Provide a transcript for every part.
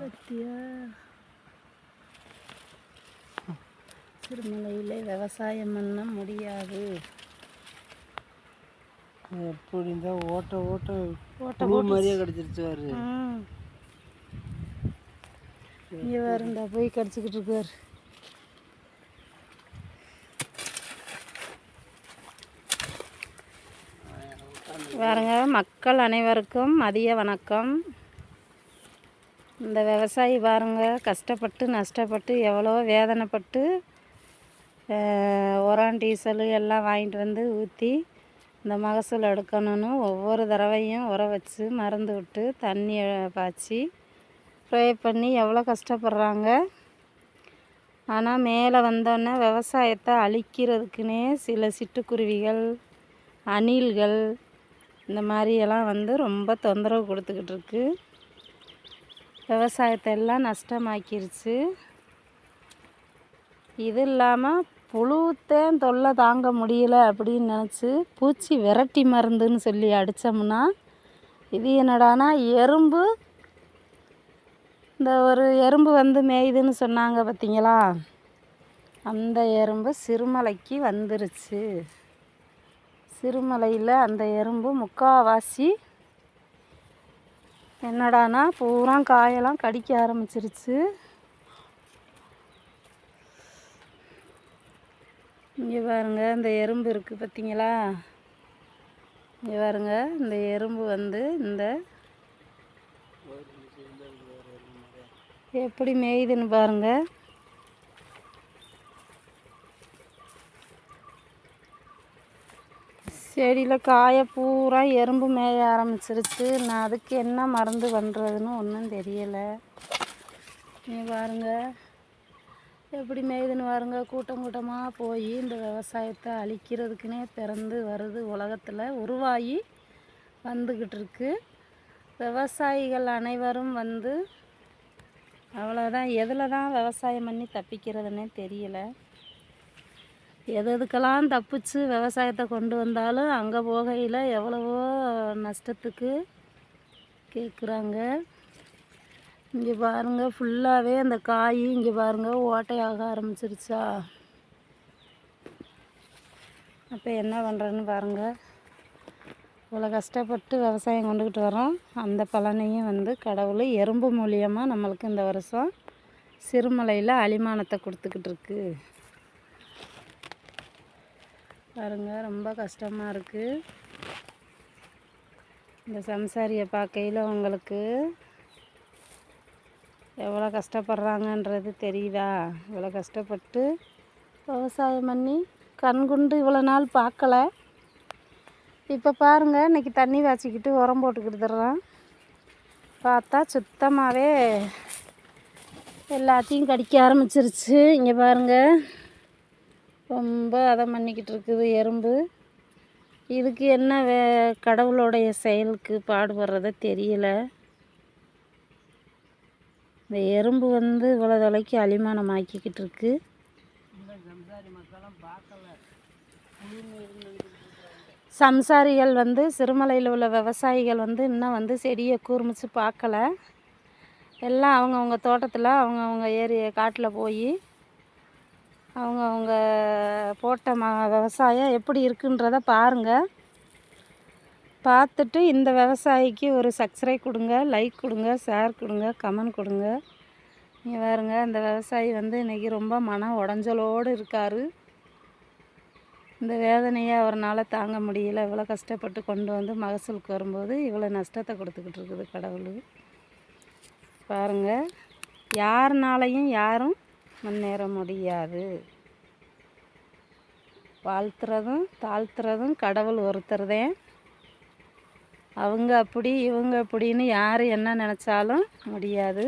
பத்தியா? திருமலையில் விவசாயம் பண்ண முடியாது. எப்படி இருந்தா ஓட்ட ஓட்ட ஓட்ட. மாதிரியே கிடச்சிருச்சு இங்கே வேறுண்டா போய் கடிச்சிக்கிட்டு இருக்கார் பாருங்க மக்கள் அனைவருக்கும் மதிய வணக்கம். இந்த விவசாயி பாருங்க கஷ்டப்பட்டு நஷ்டப்பட்டு எவ்வளோ வேதனைப்பட்டு உரம் டீசலு எல்லாம் வாங்கிட்டு வந்து ஊற்றி இந்த மகசூல் எடுக்கணும்னு ஒவ்வொரு தடவையும் உரம் வச்சு மருந்து விட்டு தண்ணி பாய்ச்சி ப்ரே பண்ணி எவ்வளோ கஷ்டப்படுறாங்க. ஆனால் மேலே வந்தோடனே விவசாயத்தை அழிக்கிறதுக்குன்னே சில சிட்டுக்குருவிகள் அணில்கள் இந்த மாதிரியெல்லாம் வந்து ரொம்ப தொந்தரவு கொடுத்துக்கிட்டு இருக்குது விவசாயத்தை எல்லாம் நஷ்டமாக்கிருச்சு. இது இல்லாமல் புழுத்தேன் தொல்லை தாங்க முடியல அப்படின்னு நினச்சி பூச்சி விரட்டி மருந்துன்னு சொல்லி அடித்தோம்னா இது என்னடானா எறும்பு இந்த ஒரு எறும்பு வந்து மேயுதுன்னு சொன்னாங்க பார்த்தீங்களா அந்த எறும்பு சிறுமலைக்கு வந்துருச்சு. சிறுமலையில் அந்த எறும்பு முக்காவாசி என்னடானா பூரா காயெல்லாம் கடிக்க ஆரம்பிச்சிருச்சு. இங்கே பாருங்க இந்த எறும்பு இருக்குது பார்த்தீங்களா இங்கே பாருங்க இந்த எறும்பு வந்து இந்த எப்படி மேயுதுன்னு பாருங்கள் செடியில் காய பூரா எறும்பு மேய ஆரம்பிச்சிருச்சு. நான் அதுக்கு என்ன மருந்து பண்ணுறதுன்னு ஒன்றும் தெரியலை. நீ பாருங்க. எப்படி மேயுதுன்னு பாருங்க. கூட்டம் கூட்டமாக போய் இந்த விவசாயத்தை அழிக்கிறதுக்குனே பிறந்து வருது உலகத்தில். உருவாகி வந்துக்கிட்டு இருக்கு. விவசாயிகள் அனைவரும் வந்து அவ்வளோதான் எதில் தான் விவசாயம் பண்ணி தப்பிக்கிறதுனே தெரியலை. எது எதுக்கெல்லாம் தப்பிச்சு விவசாயத்தை கொண்டு வந்தாலும் அங்கே போகையில் எவ்வளவோ நஷ்டத்துக்கு கேட்குறாங்க இங்கே பாருங்கள் ஃபுல்லாகவே அந்த காய் இங்கே பாருங்கள் ஓட்டையாக ஆரம்பிச்சிருச்சா? அப்போ என்ன பண்ணுறேன்னு பாருங்கள் இவ்வளோ கஷ்டப்பட்டு விவசாயம் கொண்டுக்கிட்டு வரோம் அந்த பலனையும் வந்து கடவுள் எறும்பு மூலியமாக நம்மளுக்கு இந்த வருஷம் சிறுமலையில் அலிமானத்தை கொடுத்துக்கிட்டு இருக்குது பாருங்க ரொம்ப கஷ்டமாக இருக்குது இந்த சம்சாரியை பார்க்கையில் உங்களுக்கு எவ்வளோ கஷ்டப்படுறாங்கன்றது தெரியுதா? இவ்வளோ கஷ்டப்பட்டு விவசாயம் பண்ணி கண்குண்டு இவ்வளோ நாள் பார்க்கல. இப்போ பாருங்கள் இன்றைக்கி தண்ணி வாய்ச்சிக்கிட்டு உரம் போட்டுக்கிட்டுறான் பார்த்தா சுத்தமாகவே எல்லாத்தையும் கடிக்க ஆரம்பிச்சிருச்சு. இங்கே பாருங்கள் ரொம்ப அதை பண்ணிக்கிட்டு இருக்குது எறும்பு. இதுக்கு என்ன வே கடவுளுடைய செயலுக்கு பாடுபடுறத தெரியல. இந்த எறும்பு வந்து இவ்வளோ தொலைக்கு அலிமானம் ஆக்கிக்கிட்டு இருக்கு. சம்சாரிகள் வந்து சிறுமலையில் உள்ள விவசாயிகள் வந்து இன்னும் வந்து செடியை கூர்மிச்சு பார்க்கல. எல்லாம் அவங்கவுங்க தோட்டத்தில் அவங்கவுங்க ஏரிய காட்டில் போய் அவங்க அவங்க போட்ட ம விவசாயம் எப்படி இருக்குன்றத பாருங்கள் பார்த்துட்டு இந்த விவசாயிக்கு ஒரு சப்ஸ்கிரைப் கொடுங்க லைக் கொடுங்க ஷேர் கொடுங்க கமெண்ட் கொடுங்க. நீங்கள் பாருங்க இந்த விவசாயி வந்து இன்றைக்கி ரொம்ப மன உடஞ்சலோடு இருக்கார். இந்த வேதனையை அவரால் தாங்க முடியல. இவ்வளோ கஷ்டப்பட்டு கொண்டு வந்து மகசூலுக்கு வரும்போது இவ்வளோ நஷ்டத்தை கொடுத்துக்கிட்டு இருக்குது கடவுள். பாருங்கள் யாருனாலையும் யாரும் முன்னேற முடியாது வாழ்த்துறதும் தாழ்த்துறதும் கடவுள் ஒருத்தர்தான் அவங்க அப்படி இவங்க அப்படின்னு யார் என்ன நினச்சாலும் முடியாது.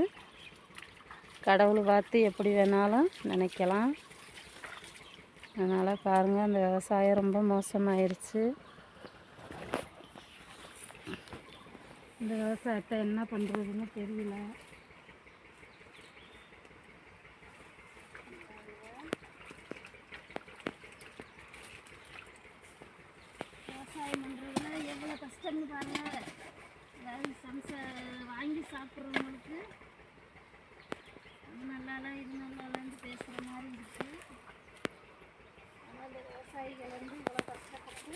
கடவுள் பார்த்து எப்படி வேணாலும் நினைக்கலாம். அதனால் பாருங்கள் அந்த விவசாயம் ரொம்ப மோசமாயிருச்சு. இந்த விவசாயத்தை என்ன பண்ணுறதுன்னு தெரியல விவசாயம் பண்ணுறதுல எவ்வளோ கஷ்டம்னு பாருங்கள் அதாவது சம்ச வாங்கி சாப்பிட்றவங்களுக்கு அது நல்லாலாம் இது நல்லா பேசுகிற மாதிரி இருக்குது ஆனால் இந்த விவசாயிகள் வந்து இவ்வளோ கஷ்டப்பட்டு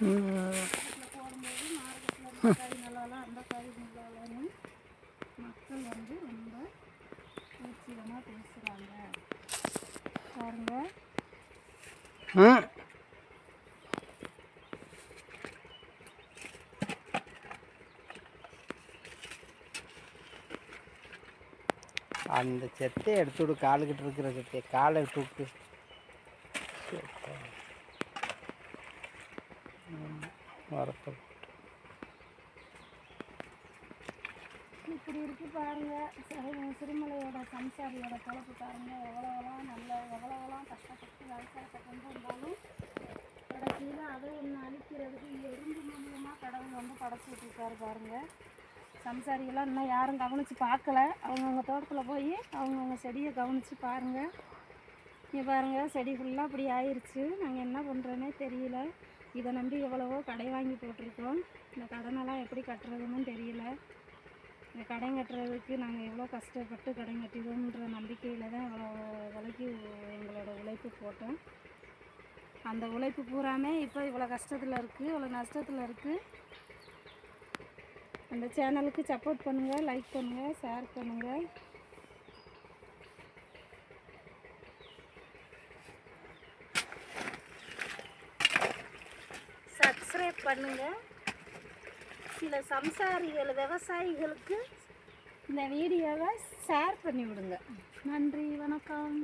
இந்த மார்க்கெட்டில் போடும்போது மார்க்கெட்டில் இந்த அந்த காய் நல்லா மக்கள் வந்து ரொம்ப பூச்சிகமாக பேசுகிறாங்க பாருங்க ம் அந்த செத்தை எடுத்து விடு காலுக்கிட்ட இருக்கிற செத்தையை. காலை தூக்கு. வரப்போ இப்படி இருக்கு பாருங்க. சிறு- சிறுமலையோட சம்சாரியோட பொழப்பு பாருங்க. எவ்வளோலாம் நல்ல எவ்வளோவெல்லாம் கஷ்டப்பட்டு விவசாயத்தை கொண்டு வந்தாலும் கடைசியில் அதை ஒன்று அழிக்கிறதுக்கு எறும்பு மூலியமாக கடவுள் வந்து படைச்சி விட்டுருக்காரு பாருங்க. சம்சாரியெல்லாம் இன்னும் யாரும் கவனித்து பார்க்கல. அவங்கவுங்க தோட்டத்தில் போய் அவங்கவுங்க செடியை கவனித்து பாருங்க. இங்கே பாருங்கள் செடி ஃபுல்லாக அப்படி ஆயிருச்சு. நாங்கள் என்ன பண்ணுறோன்னே தெரியல. இதை நம்பி எவ்வளவோ கடை வாங்கி போட்டிருக்கோம். இந்த கடனெல்லாம் எப்படி கட்டுறதுன்னு தெரியல. கடன் கட்டுறதுக்கு நாங்கள் எவ்வளோ கஷ்டப்பட்டு கடன் கட்டிடுவோன்ற நம்பிக்கையில் தான் இவ்வளோ விலைக்கு எங்களோட உழைப்பு போட்டோம். அந்த உழைப்பு பூராமே இப்போ இவ்வளோ கஷ்டத்தில் இருக்குது இவ்வளோ நஷ்டத்தில் இருக்குது அந்த சேனலுக்கு சப்போர்ட் பண்ணுங்கள் லைக் பண்ணுங்கள் ஷேர் பண்ணுங்கள் சப்ஸ்கிரைப் பண்ணுங்கள் சில சம்சாரிகள் விவசாயிகளுக்கு இந்த வீடியோவை ஷேர் பண்ணி விடுங்க நன்றி வணக்கம்.